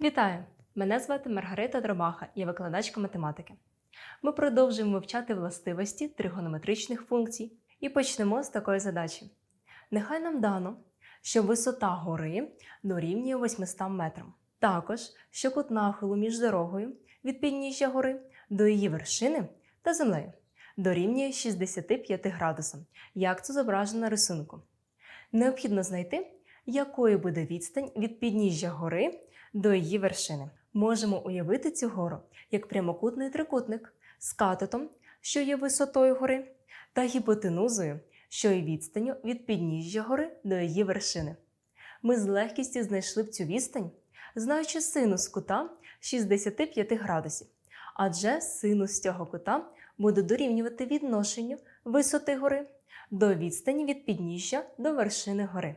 Вітаю! Мене звати Маргарита Дробаха, я викладачка математики. Ми продовжуємо вивчати властивості тригонометричних функцій і почнемо з такої задачі. Нехай нам дано, що висота гори дорівнює 800 метрам. Також, що кут нахилу між дорогою від підніжжя гори до її вершини та землею дорівнює 65 градусам, як це зображено на рисунку. Необхідно знайти, якою буде відстань від підніжжя гори до її вершини. Можемо уявити цю гору як прямокутний трикутник з катетом, що є висотою гори, та гіпотенузою, що є відстанню від підніжжя гори до її вершини. Ми з легкістю знайшли б цю відстань, знаючи синус кута 65 градусів, адже синус цього кута буде дорівнювати відношенню висоти гори до відстані від підніжжя до вершини гори.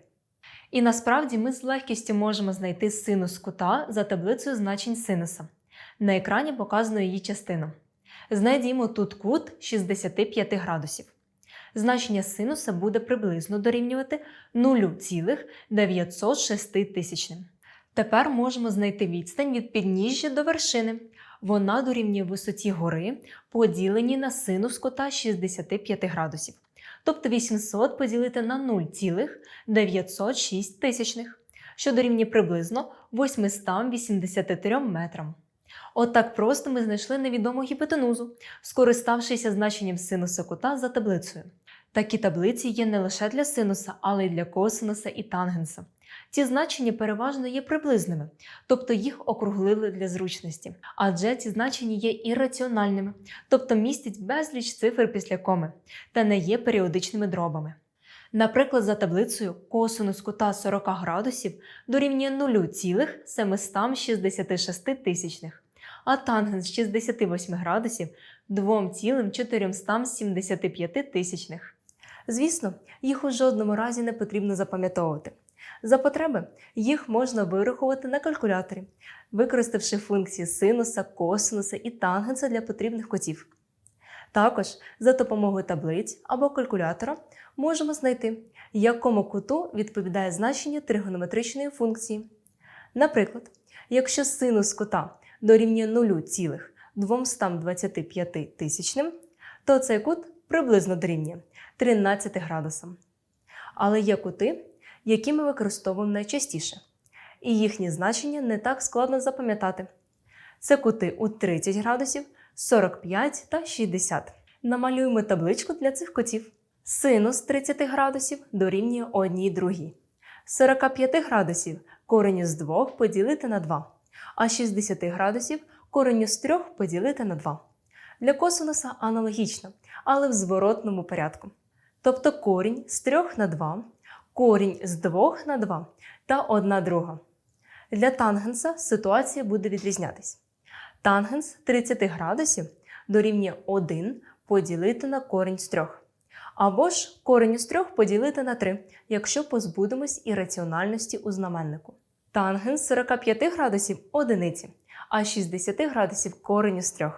І насправді ми з легкістю можемо знайти синус кута за таблицею значень синуса. На екрані показано її частину. Знайдімо тут кут 65 градусів. Значення синуса буде приблизно дорівнювати 0,906 тисячним. Тепер можемо знайти відстань від підніжжя до вершини. Вона дорівнює висоті гори, поділеній на синус кута 65 градусів. Тобто 800 поділити на 0,906 тисячних, що дорівнює приблизно 883 метрам. Отак просто ми знайшли невідому гіпотенузу, скориставшися значенням синуса кута за таблицею. Такі таблиці є не лише для синуса, але й для косинуса і тангенса. Ці значення переважно є приблизними, тобто їх округлили для зручності, адже ці значення є ірраціональними, тобто містять безліч цифр після коми та не є періодичними дробами. Наприклад, за таблицею косинус кута 40 градусів дорівнює 0,766 тисячних, а тангенс 68 градусів 2,475 тисячних. Звісно, їх у жодному разі не потрібно запам'ятовувати. За потреби їх можна вирахувати на калькуляторі, використавши функції синуса, косинуса і тангенса для потрібних котів. Також за допомогою таблиць або калькулятора можемо знайти, якому куту відповідає значення тригонометричної функції. Наприклад, якщо синус кута дорівнює 0,225 то цей кут приблизно дорівнює 13 градусам. Але є кути, які ми використовуємо найчастіше, і їхні значення не так складно запам'ятати. Це кути у 30 градусів, 45 та 60. Намалюємо табличку для цих кутів. Синус 30 градусів дорівнює 1 другій. 45 градусів кореню з 2 поділити на 2, а 60 градусів кореню з 3 поділити на 2. Для косинуса аналогічно, але в зворотному порядку. Тобто корінь з 3 на 2, корінь з 2 на 2 та 1 друга. Для тангенса ситуація буде відрізнятись. Тангенс 30 градусів дорівнює 1 поділити на корінь з 3. Або ж корінь з 3 поділити на 3, якщо позбудемось ірраціональності у знаменнику. Тангенс 45 градусів одиниці, а 60 градусів кореню з 3.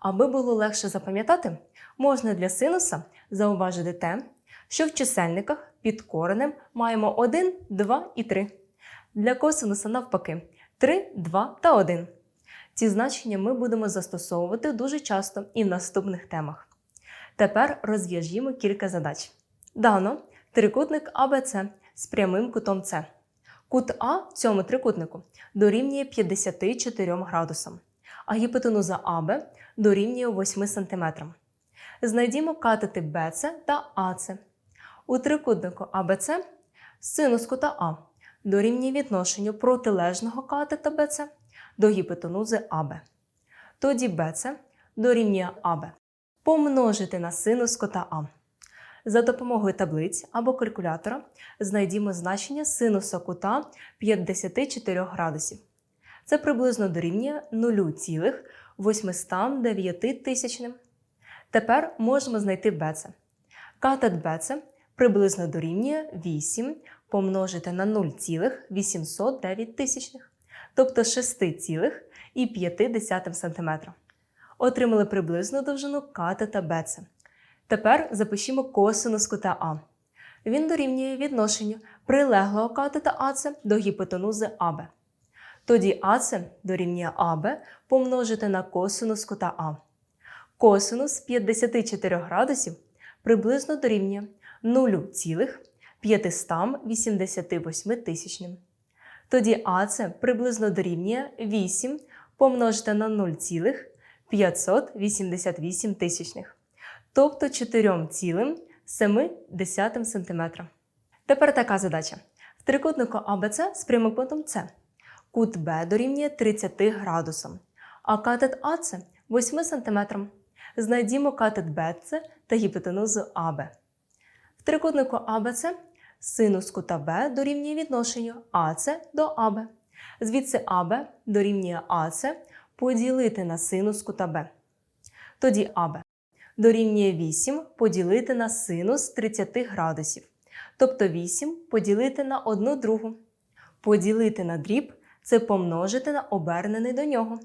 Аби було легше запам'ятати, можна для синуса зауважити те, що в чисельниках під коренем маємо 1, 2 і 3. Для косинуса навпаки 3, 2 та 1. Ці значення ми будемо застосовувати дуже часто і в наступних темах. Тепер розв'яжімо кілька задач. Дано трикутник АБЦ з прямим кутом С. Кут А в цьому трикутнику дорівнює 54 градусам, а гіпотенуза АБ дорівнює 8 см. Знайдімо катети БЦ та АЦ. У трикутнику АБЦ синус кута А дорівнює відношенню протилежного катета БЦ до гіпотенузи АБ. Тоді БЦ дорівнює АБ. Помножити на синус кота А. За допомогою таблиць або калькулятора знайдімо значення синуса кута 54 градусів. Це приблизно дорівнює 0,809 тисячним. Тепер можемо знайти БЦ. Катет БЦ приблизно дорівнює 8 помножити на 0,809 тисячних, тобто 6,5 см. Отримали приблизну довжину катета БЦ. Тепер запишімо косинус кута А. Він дорівнює відношенню прилеглого катета АЦ до гіпотенузи АБ. Тоді АС дорівнює АБ помножити на косинус кута А. Косинус 54 градусів приблизно дорівнює 0,588 тисячним. Тоді АС приблизно дорівнює 8 помножити на 0,588 тисячних, тобто 4,7 см. Тепер така задача. В трикутнику АБЦ з прямокутом С кут Б дорівнює 30 градусам, а катет АЦ 8 см. Знайдімо катет БЦ та гіпотенузу АБ. В трикутнику АБЦ синус кута Б дорівнює відношенню АЦ до АБ. Звідси АБ дорівнює АЦ поділити на синус кута Б. Тоді АБ дорівнює 8 поділити на синус 30 градусів. Тобто 8 поділити на 1 другу. Поділити на дріб це помножити на обернений до нього.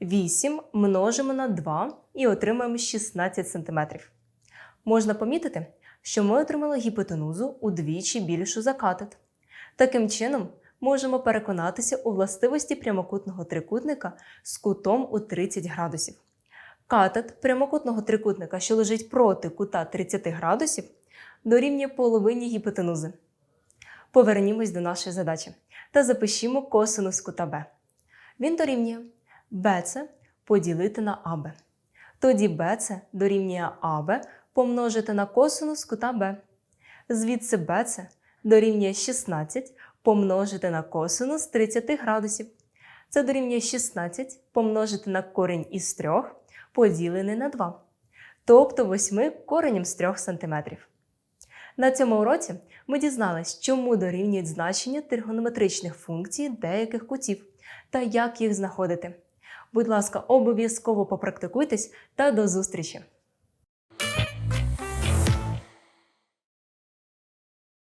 8 множимо на 2 і отримаємо 16 см. Можна помітити, що ми отримали гіпотенузу удвічі більшу за катет. Таким чином, можемо переконатися у властивості прямокутного трикутника з кутом у 30 градусів. Катет прямокутного трикутника, що лежить проти кута 30 градусів, дорівнює половині гіпотенузи. Повернімось до нашої задачі та запишімо косинус кута Б. Він дорівнює BC поділити на АБ. Тоді BC дорівнює АБ помножити на косинус кута Б. Звідси BC дорівнює 16 помножити на косинус 30 градусів. Це дорівнює 16 помножити на корінь із 3 поділений на 2, тобто 8 коренем з 3 см. На цьому уроці ми дізнались, чому дорівнюють значення тригонометричних функцій деяких кутів та як їх знаходити. Будь ласка, обов'язково попрактикуйтесь та до зустрічі!